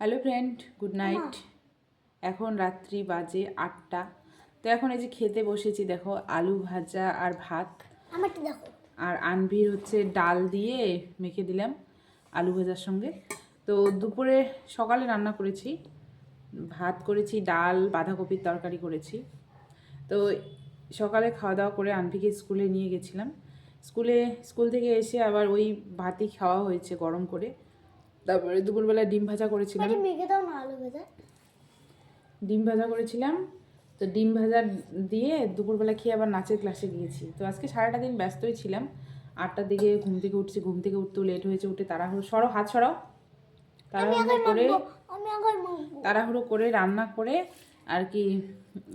Hello friend good night এখন রাত্রি বাজে আটটা। তো এখন এই যে খেতে বসেছি দেখো আলু ভাজা আর ভাত। আর আনভির হচ্ছে ডাল দিয়ে মেখে দিলাম আলু ভাজার সঙ্গে। তো দুপুরে সকালে রান্না করেছি ভাত করেছি ডাল বাঁধাকপির তরকারি করেছি। তো সকালে খাওয়া দাওয়া করে আনভিকে স্কুলে নিয়ে গেছিলাম। স্কুলে স্কুল থেকে এসে আবার ওই ভাতই খাওয়া হয়েছে গরম করে। তারপরে দুপুরবেলা ডিম ভাজা করেছিলাম। ভেজা। ডিম ভাজা করেছিলাম। তো ডিম ভাজা দিয়ে দুপুরবেলা খেয়ে আবার নাচের ক্লাসে গিয়েছি। তো আজকে সারাটা দিন ব্যস্তই ছিলাম। আটটার দিকে ঘুম থেকে উঠছি ঘুম থেকে উঠতেও লেট হয়েছে উঠে তাড়াহুড়ো সরো হাত সরাও। তাড়াহুড়ো করে তাড়াহুড়ো করে রান্না করে আর কি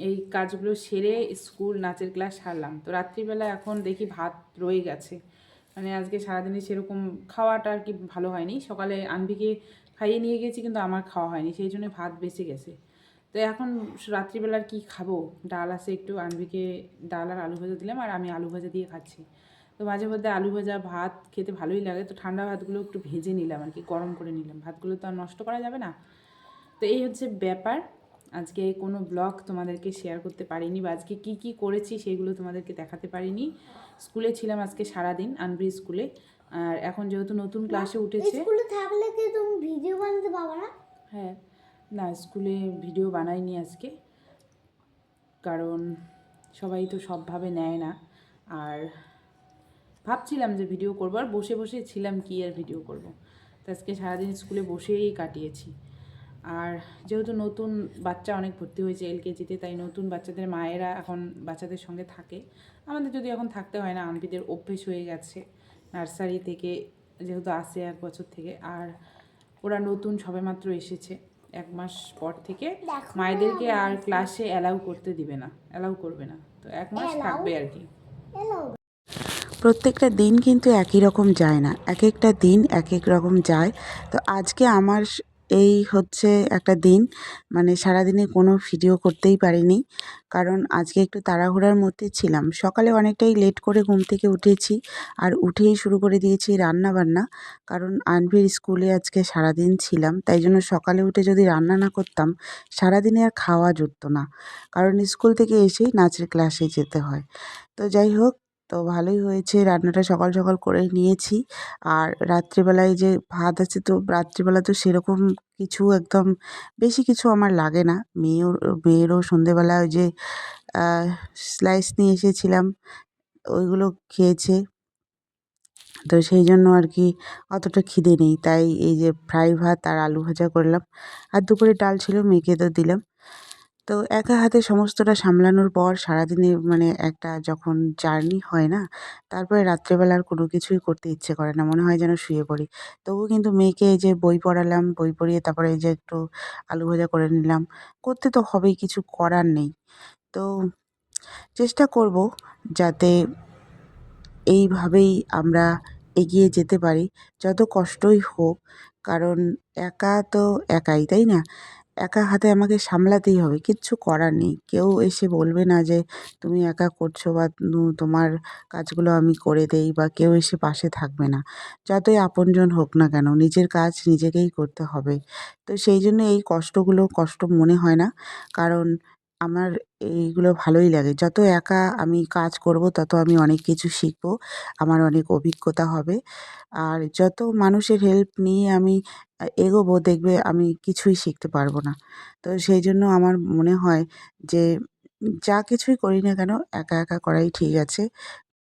এই কাজগুলো সেরে স্কুল নাচের ক্লাস সারলাম। তো রাত্রিবেলা এখন দেখি ভাত রয়ে গেছে। মানে আজকে সারাদিনে সেরকম খাওয়াটা আর কি ভালো হয়নি। সকালে আনবিকে খাইয়ে নিয়ে গেছি কিন্তু আমার খাওয়া হয়নি, সেই জন্য ভাত বেঁচে গেছে। তো এখন রাত্রিবেলার কি খাব? ডাল আছে একটু আনবিকে ডাল আর আলু ভাজা দিলাম আর আমি আলু ভাজা দিয়ে খাচ্ছি। তো মাঝে মধ্যে আলু ভাজা, ভাত খেতে ভালোই লাগে। তো ঠান্ডা ভাতগুলো একটু ভেজে নিলাম আর কি, গরম করে নিলাম। ভাতগুলো তো আর নষ্ট করা যাবে না। তো এই হচ্ছে ব্যাপার। আজকে কোনো ব্লগ তোমাদেরকে শেয়ার করতে পারিনি বা আজকে কি কি করেছি সেগুলো তোমাদেরকে দেখাতে পারিনি। স্কুলে ছিলাম আজকে সারাদিন আনব্রি স্কুলে আর এখন যেহেতু নতুন ক্লাসে উঠেছে। স্কুলে থাকলে কি তুমি ভিডিও বানাতে পারবে না? হ্যাঁ না স্কুলে ভিডিও বানাইনি আজকে। কারণ সবাই তো সবভাবে নেয় না। আর ভাবছিলাম যে ভিডিও করব আর বসে বসে ছিলাম কি আর ভিডিও করব। তো আজকে সারাদিন স্কুলে বসেই কাটিয়েছি। আর যেহেতু নতুন বাচ্চা অনেক ভর্তি হয়েছে এলকেজিতে তাই নতুন বাচ্চাদের মায়েরা এখন বাচ্চাদের সঙ্গে থাকে। আমাদের যদি এখন থাকতে হয় না আনপিদের অভ্যেস হয়ে গেছে নার্সারি থেকে যেহেতু আসে এক বছর থেকে আর ওরা নতুন সবেমাত্র এসেছে। এক মাস পর থেকে মায়েদেরকে আর ক্লাসে অ্যালাউ করতে দিবে না অ্যালাউ করবে না। তো এক মাস থাকবে আর কি। প্রত্যেকটা দিন কিন্তু একই রকম যায় না এক একটা দিন এক এক রকম যায়। তো আজকে আমার এই হচ্ছে একটা দিন। মানে সারাদিনে কোনো ভিডিও করতেই পারিনি। কারণ আজকে একটু তাড়াহুড়ার মধ্যে ছিলাম। সকালে অনেকটাই লেট করে ঘুম থেকে উঠেছি। আর উঠেই শুরু করে দিয়েছি রান্না বান্না কারণ আনভির স্কুলে আজকে সারাদিন ছিলাম। তাই জন্য সকালে উঠে যদি রান্না না করতাম, সারাদিনে আর খাওয়া জুটতো না। কারণ স্কুল থেকে এসেই নাচের ক্লাসে যেতে হয়। তো যাই হোক ভালোই হয়েছে। রান্নাটা সকাল সকাল করেই নিয়েছি। আর রাত্রিবেলায় যে ভাত আছে তো রাত্রিবেলা তো সেরকম কিছু একদম বেশি কিছু আমার লাগে না। মেয়েও, মেয়েরও সন্ধেবেলা ওই যে স্লাইস নিয়ে এসেছিলাম, ওইগুলো খেয়েছে। তো সেই জন্য আর কি অতটা খিদে নেই। তাই এই যে ফ্রাই ভাত আর আলু ভাজা করলাম। আর দুপুরে ডাল ছিল, মেয়েকে তো দিলাম। তো একা হাতে সমস্তটা সামলানোর পর সারাদিনে মানে একটা যখন জার্নি হয় না, তারপরে রাত্রেবেলা আর কোনো কিছুই করতে ইচ্ছে করে না। মনে হয় যেন শুয়ে পড়ি। তবুও কিন্তু মেয়েকে এই যে বই পড়ালাম, বই পড়িয়ে তারপরে এই যে একটু আলু ভাজা করে নিলাম, করতে তো হবেই, কিছু করার নেই। তো চেষ্টা করব যাতে এইভাবেই আমরা এগিয়ে যেতে পারি, যত কষ্টই হোক। কারণ একা তো একাই, তাই না? একা হাতে আমাকে সামলাতেই হবে, কিচ্ছু করার নেই। কেউ এসে বলবে না যে, তুমি একা করছ বা তোমার কাজগুলো আমি করে দেই বা কেউ এসে পাশে থাকবে না। যতই আপনজন হোক না কেন, নিজের কাজ নিজেকেই করতে হবে। তো সেই জন্য এই কষ্টগুলো, কষ্ট মনে হয় না। কারণ আমার এইগুলো ভালোই লাগে। যত একা আমি কাজ করব, তত আমি অনেক কিছু শিখব। আমার অনেক অভিজ্ঞতা হবে। আর যত মানুষের হেল্প নিয়ে আমি আ, এগোবো, দেখবে আমি কিছুই শিখতে পারব না। তো সেই জন্য আমার মনে হয় যে, যা কিছুই করি না কেন, একা একা করাই ঠিক আছে।